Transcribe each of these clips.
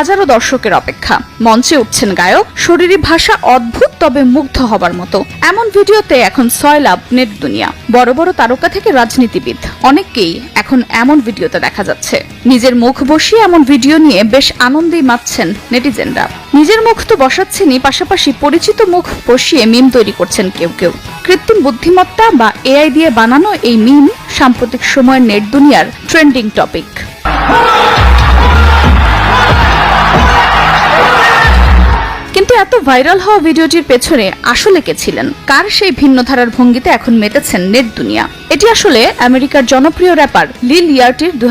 হাজারো দর্শকের অপেক্ষা। মঞ্চে উঠছেন গায়ক, শরীরী ভাষা অদ্ভুত, তবে মুগ্ধ হবার মতো। এমন ভিডিওতে এখন ছয় লাভ নেট দুনিয়া। বড় বড় তারকা থেকে রাজনীতিবিদ। অনেককেই এখন এমন ভিডিওতে দেখা যাচ্ছে। নিজের মুখ বসিয়ে এমন ভিডিও নিয়ে বেশ আনন্দেই মাতছেন নেটিজেনরা। নিজের মুখ তো বসাচ্ছেনই, পাশাপাশি পরিচিত মুখ বসিয়ে মিম তৈরি করছেন কেউ কেউ। কৃত্রিম বুদ্ধিমত্তা বা এআই দিয়ে বানানো এই মিম সাম্প্রতিক সময়ের নেট দুনিয়ার ট্রেন্ডিং টপিক। এত ভাইরাল হওয়া ভিডিওটির পেছনে আসলে কে ছিলেন? কার সেই ভিন্ন ধারার ভঙ্গিতে এখন মেতেছেন নেট দুনিয়া? এটি আসলে আমেরিকার জনপ্রিয় র্যাপার লিল ইয়ার্টির দু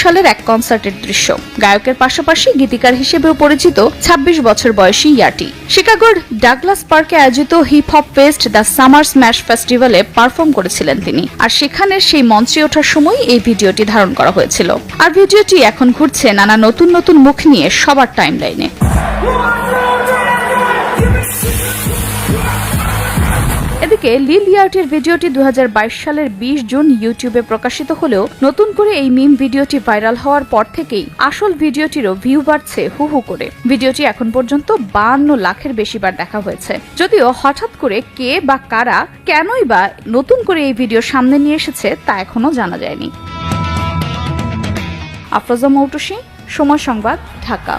সালের এক কনসার্টের দৃশ্য। গায়কের পাশাপাশি গীতিকার হিসেবেও পরিচিত ২৬ বছর বয়সী ইয়ার্টি শিকাগোর ডাগলাস পার্কে আয়োজিত hip hop fest the summer smash ফেস্টিভ্যালে পারফর্ম করেছিলেন তিনি। আর সেখানে সেই মঞ্চে ওঠার সময় এই ভিডিওটি ধারণ করা হয়েছিল। আর ভিডিওটি এখন ঘুরছে নানা নতুন নতুন মুখ নিয়ে সবার টাইম টাইমলাইনে এদিকে লিল ইয়ার্টের ভিডিওটি দুহাজার বাইশ সালের ২০ জুন ইউটিউবে প্রকাশিত হলেও নতুন করে এই মিম ভিডিওটি ভাইরাল হওয়ার পর থেকেই আসল ভিডিওটিরও ভিউ বাড়ছে হু হু করে। ভিডিওটি এখন পর্যন্ত বান্ন লাখের বেশি বার দেখা হয়েছে। যদিও হঠাৎ করে কে বা কারা কেনই বা নতুন করে এই ভিডিও সামনে নিয়ে এসেছে তা এখনও জানা যায়নি। আফরোজা মৌটুসি, সময় সংবাদ, ঢাকা।